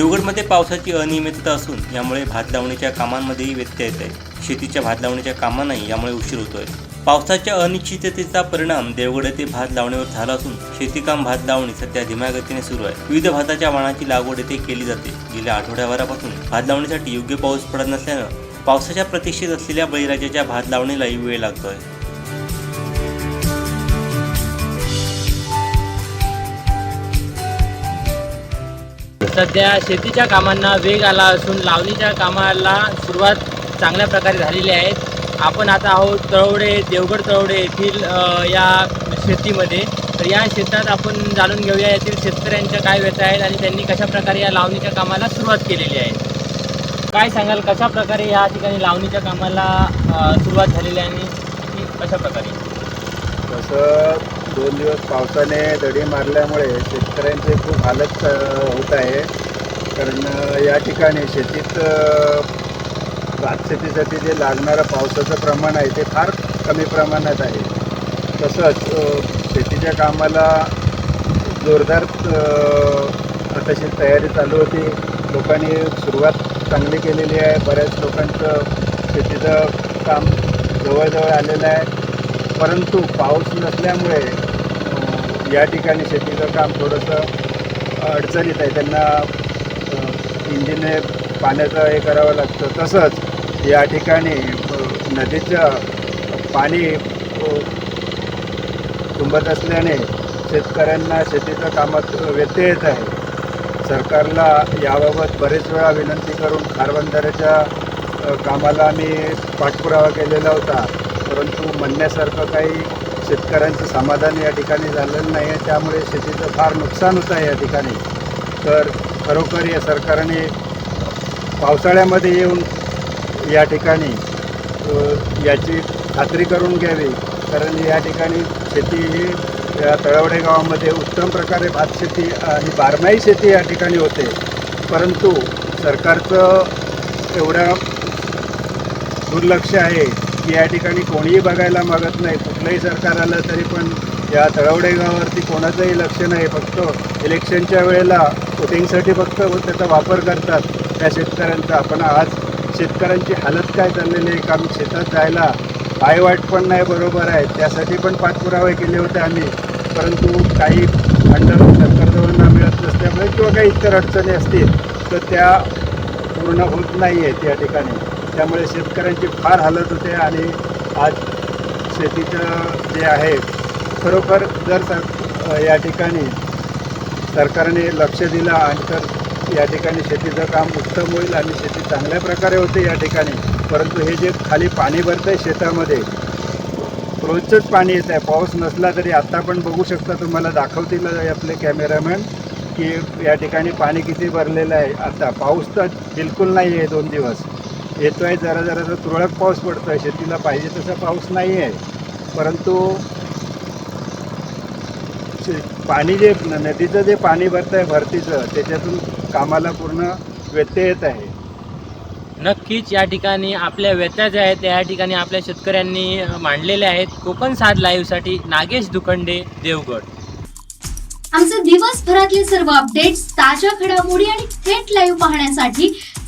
देवगडमध्ये पावसाची अनियमितता असून यामुळे भात लावणीच्या कामांमध्येही व्यत्यय येत आहे शेतीच्या भात लावणीच्या कामांनाही यामुळे उशीर होतोय. पावसाच्या अनिश्चिततेचा परिणाम देवगड येथे भात लावणीवर झाला असून शेतीकाम भात लावणी सध्या धीम्या गतीने सुरू आहे. विविध भाताच्या वाणाची लागवड येथे केली जाते. गेल्या आठवड्याभरापासून भात लावणीसाठी योग्य पाऊस पडत नसल्यानं पावसाच्या प्रतीक्षेत असलेल्या बळीराजाच्या भात लावणीलाही वेळ लागतोय. सध्या शेतीच्या कामांना वेग आला असून लावणीच्या कामाला सुरुवात चांगल्या प्रकारे झालेली आहे. आपण आता आहोत तळवडे देवगड तळवडे येथील या शेतीमध्ये. तर या शेतात आपण जाणून घेऊया येथील शेतकऱ्यांच्या काय व्यथा आहेत आणि त्यांनी कशा प्रकारे या लावणीच्या कामाला सुरुवात केलेली आहे. काय सांगाल कशा प्रकारे या ठिकाणी लावणीच्या कामाला सुरुवात झालेली आहे आणि कशाप्रकारे कशा प्रकारे? तसं दोन दिवस पावसाने दडी मारल्यामुळे शेतकऱ्यांचे खूप हालत होत आहे. कारण या ठिकाणी शेतीत भात शेतीसाठी जे लागणारं पावसाचं प्रमाण आहे ते फार कमी प्रमाणात आहे. तसंच शेतीच्या कामाला जोरदार तशी तयारी चालू होती. लोकांनी सुरुवात चांगली केलेली आहे. बऱ्याच लोकांचं शेतीचं काम जवळजवळ आलेलं आहे. परंतु पाऊस नसल्यामुळे या ठिकाणी शेतीचं काम थोडंसं अडचणीत आहे. त्यांना इंजिने पाण्याचं हे करावं लागतं. तसंच या ठिकाणी नदीचं पाणी तुंबत असल्याने शेतकऱ्यांना शेतीचं कामात व्यत्यय येत आहे. सरकारला याबाबत बरेच वेळा विनंती करून खारबंदराच्या कामाला आम्ही पाठपुरावा केलेला होता. परंतु म्हणण्यासारखं काही शेतकऱ्यांचं समाधान या ठिकाणी झालेलं नाही आहे. त्यामुळे शेतीचं फार नुकसान होतं आहे या ठिकाणी. तर खरोखर या सरकारने पावसाळ्यामध्ये येऊन या ठिकाणी याची खात्री करून घ्यावी. कारण या ठिकाणी शेती ही या तळवडे गावामध्ये उत्तम प्रकारे भात शेती आणि बारमाही शेती या ठिकाणी होते. परंतु सरकारचं एवढं दुर्लक्ष आहे की या ठिकाणी कोणीही बघायला मागत नाही. कुठलंही सरकार आलं तरी पण या तळवडेगावावरती कोणाचंही लक्ष नाही. फक्त इलेक्शनच्या वेळेला वोटिंगसाठी फक्त त्याचा वापर करतात त्या शेतकऱ्यांचा. पण आज शेतकऱ्यांची हालत काय चाललेली आहे? काम शेतात जायला आयवाट पण नाही बरोबर आहे. त्यासाठी पण पाठपुरावे केले होते आम्ही. परंतु काही अंडर सरकारजवळ मिळत नसल्यामुळे किंवा काही इतर अडचणी असतील तर त्या पूर्ण होत नाही आहेत या ठिकाणी. त्यामुळे शेतकऱ्यांची फार हालत होते आणि आज शेतीचं जे आहे खरोखर जर सर या ठिकाणी सरकारने लक्ष दिलं आणि तर या ठिकाणी शेतीचं काम उत्तम होईल आणि शेती चांगल्या प्रकारे होते या ठिकाणी. परंतु हे जे खाली पाणी भरतं आहे शेतामध्ये रोजचंच पाणी येत आहे पाऊस नसला तरी आत्ता पण बघू शकता तुम्हाला दाखवतील आपले कॅमेरामॅन की या ठिकाणी पाणी किती भरलेलं आहे. आता पाऊस तर बिलकुल नाही आहे दोन दिवस. येतो आहे जरा जरा जरा तुरळक पाऊस पडतो आहे शेतीला पाहिजे तसा पाऊस नाही आहे परंतु पाणी जे न- नदीचं जे पाणी भरतं आहे भरतीचं त्याच्यातून कामाला पूर्ण व्यत्यय येत आहे. नक्कीच या ठिकाणी आपल्या व्यथा ज्या आहेत त्या या ठिकाणी आपल्या शेतकऱ्यांनी मांडलेल्या आहेत कोकण साध लाईव्हसाठी नागेश दुखंडे देवगड. आमचे दिवसभरातले सर्व अपडेट्स ताज्या घडामोडी आणि थेट लाईव्ह पाहण्यासाठी